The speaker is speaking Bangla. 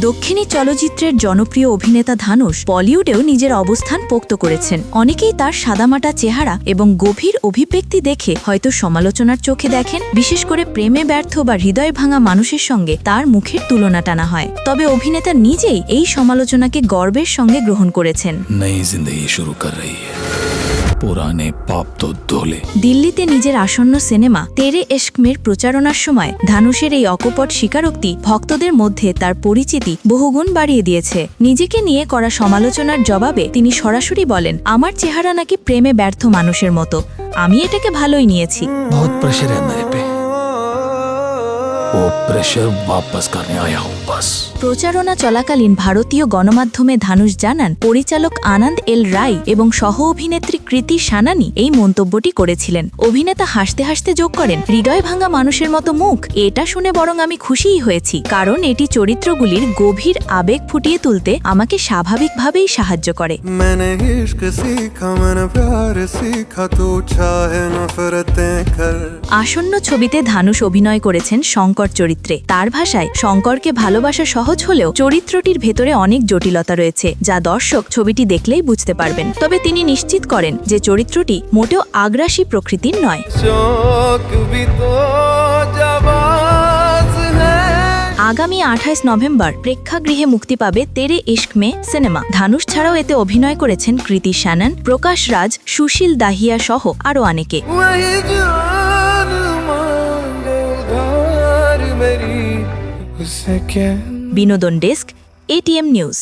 দক্ষিণী চলচ্চিত্রের জনপ্রিয় অভিনেতা ধানুষ বলিউডেও নিজের অবস্থান পোক্ত করেছেন। অনেকেই তার সাদামাটা চেহারা এবং গভীর অভিব্যক্তি দেখে হয়তো সমালোচনার চোখে দেখেন। বিশেষ করে প্রেমে ব্যর্থ বা হৃদয় ভাঙা মানুষের সঙ্গে তার মুখের তুলনা টানা হয়। তবে অভিনেতা নিজেই এই সমালোচনাকে গর্বের সঙ্গে গ্রহণ করেছেন। শুরু কর রহি পুরাণে পাপ্ত দোলে দিল্লিতে নিজের আসন্ন সিনেমা তেরে এশকমের প্রচারণার সময় ধানুষের এই অকপট স্বীকারোক্তি ভক্তদের মধ্যে তার পরিচিতি বহুগুণ বাড়িয়ে দিয়েছে। নিজেকে নিয়ে করা সমালোচনার জবাবে তিনি সরাসরি বলেন আমার চেহারা নাকি প্রেমে ব্যর্থ মানুষের মতো। আমি এটাকে ভালোই নিয়েছি। বহুত প্রেশার वो प्रेशर वापस करने आया हूँ बस প্রচারণা চলাকালীন ভারতীয় গণমাধ্যমে ধানুষ জানান পরিচালক আনন্দ এল রায় এবং সহ অভিনেত্রী কৃতি সানানি এই মন্তব্যটি করেছিলেন অভিনেতা হাসতে হাসতে যোগ করেন হৃদয় ভাঙা মানুষের মতো মুখ এটা শুনে বরং আমি খুশিই হয়েছি কারণ এটি চরিত্রগুলির গভীর আবেগ ফুটিয়ে তুলতে আমাকে স্বাভাবিকভাবেই সাহায্য করে मैंने इश्क सीखा मैंने प्यार सीखा तू चाहे नफरतें कर আসন্ন ছবিতে ধানুষ অভিনয় করেছেন শঙ্কর চরিত্রে। তার ভাষায় শঙ্করকে ভালোবাসা সহজ হলেও চরিত্রটির ভেতরে অনেক জটিলতা রয়েছে যা দর্শক ছবিটি দেখলেই বুঝতে পারবেন। তবে তিনি নিশ্চিত করেন যে চরিত্রটি মোটেও আগ্রাসী প্রকৃতির নয়। আগামী আঠাইশ নভেম্বর প্রেক্ষাগৃহে মুক্তি পাবে তেরে ইস্ক মে সিনেমা। ধানুষ ছাড়াও এতে অভিনয় করেছেন কৃতি শ্যানন প্রকাশ রাজ সুশীল দাহিয়া সহ আরও অনেকে। বিনোদন ডেস্ক এটিএম নিউজ